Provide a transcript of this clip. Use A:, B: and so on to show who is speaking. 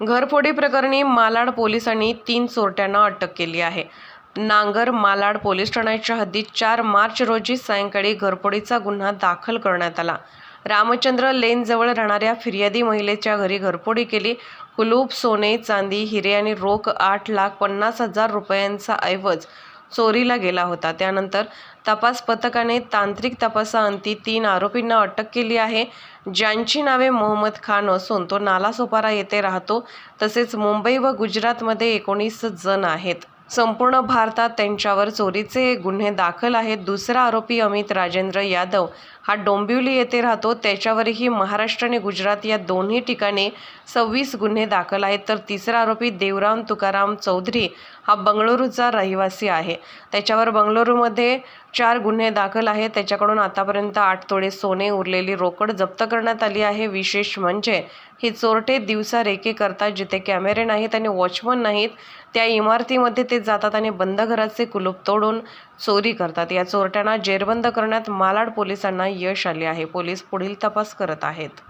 A: घरफोडी प्रकरणी मालाड पोलिसांनी तीन चोरट्यांना अटक केली आहे. नांगर मालाड पोलीस ठाण्याच्या हद्दीत चार मार्च रोजी सायंकाळी घरफोडीचा गुन्हा दाखल करण्यात आला. रामचंद्र लेनजवळ राहणाऱ्या फिर्यादी महिलेच्या घरी घरफोडी केली. कुलूप सोने चांदी हिरे आणि रोख आठ लाख पन्नास हजार रुपयांचा ऐवज चोरीला गेला होता. त्यानंतर तपास पथकाने तांत्रिक तपासाअंती तीन आरोपींना अटक केली आहे. ज्यांची नावे मोहम्मद खान असून तो नालासोपारा येथे राहतो. तसेच मुंबई व गुजरातमध्ये एकोणीस जण आहेत. संपूर्ण भारतात त्यांच्यावर चोरीचे गुन्हे दाखल आहेत. दुसरा आरोपी अमित राजेंद्र यादव हा डोंबिवली येथे राहतो. त्याच्यावरही महाराष्ट्र आणि गुजरात या दोन्ही ठिकाणी सव्वीस गुन्हे दाखल आहेत. तर तिसरा आरोपी देवराम तुकाराम चौधरी हा बंगळुरूचा रहिवासी आहे. त्याच्यावर बंगळुरूमध्ये चार गुन्हे दाखल आहेत. त्याच्याकडून आतापर्यंत आठ तोडे सोने उरलेली रोकड जप्त करण्यात आली आहे. विशेष म्हणजे ही चोरटे दिवसा रेकी करतात जिथे कॅमेरे नाहीत आणि वॉचमन नाहीत. त्या इमारतीमध्ये ते जातात आणि बंद घराचे कुलूप तोडून चोरी करतात. या चोरट्यांना जेरबंद करण्यात मालाड पोलिसांना यश आले आहे. पोलीस पुढील तपास करत आहेत.